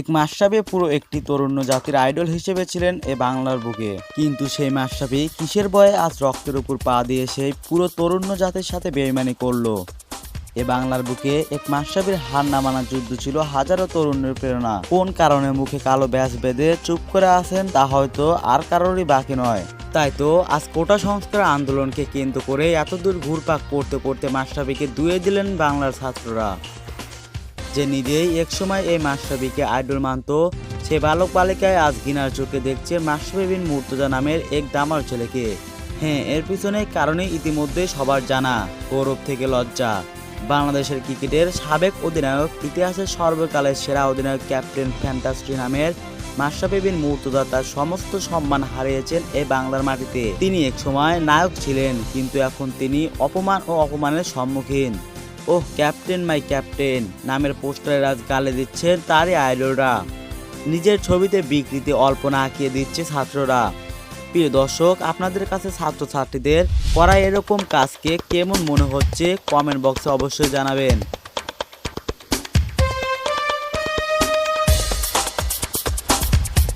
এক মাসাবি পুরো একটি তরুণ জাতির আইডল হিসেবে ছিলেন এ বাংলার বুকে। কিন্তু সেই মাসাবি কিসের বয়ে আজ রক্তের উপর পা দিয়ে সেই পুরো তরুণ জাতির সাথে বেইমানি করল? এ বাংলার বুকে এক মাসাবির হার না মানা যুদ্ধ ছিল হাজারো তরুণের প্রেরণা। কোন কারণে মুখে কালো ব্যাস বেঁধে চুপ করে আছেন তা হয়তো আর কারোরই বাকি নয়। তাই তো আজ কোটা সংস্কার আন্দোলনকে কেন্দ্র করে এতদূর ঘুরপাক করতে করতে মাস্টারবিকে দুয়ে দিলেন বাংলার ছাত্ররা। যে নিজেই একসময় এই মাস্টারবিকে আইডল মানত, সে বালক বালিকায় আজ ঘৃণার চোখে দেখছে মাস্টারবি মুর্তজা নামের এক দামার ছেলেকে। হ্যাঁ এর পিছনে কারণে ইতিমধ্যে সবার জানা, গৌরব থেকে লজ্জা। বাংলাদেশের ক্রিকেটের সাবেক অধিনায়ক, ইতিহাসের সর্বকালের সেরা অধিনায়ক ক্যাপ্টেন ফ্যান্টাস্টি নামের মাশরাফি বিন তার সমস্ত সম্মান হারিয়েছেন এই বাংলার মাটিতে। তিনি একসময় নায়ক ছিলেন, কিন্তু এখন তিনি অপমান ও অপমানের সম্মুখীন। Oh, captain my captain. নামের পোস্টারে আজ গালে দিচ্ছেন তারই আইডলরা। নিজের ছবিতে বিকৃতি অল্পনা আঁকিয়ে দিচ্ছে ছাত্ররা। প্রিয় দর্শক, আপনাদের কাছে ছাত্রছাত্রীদের করা এরকম কাজকে কেমন মনে হচ্ছে কমেন্ট বক্সে অবশ্যই জানাবেন।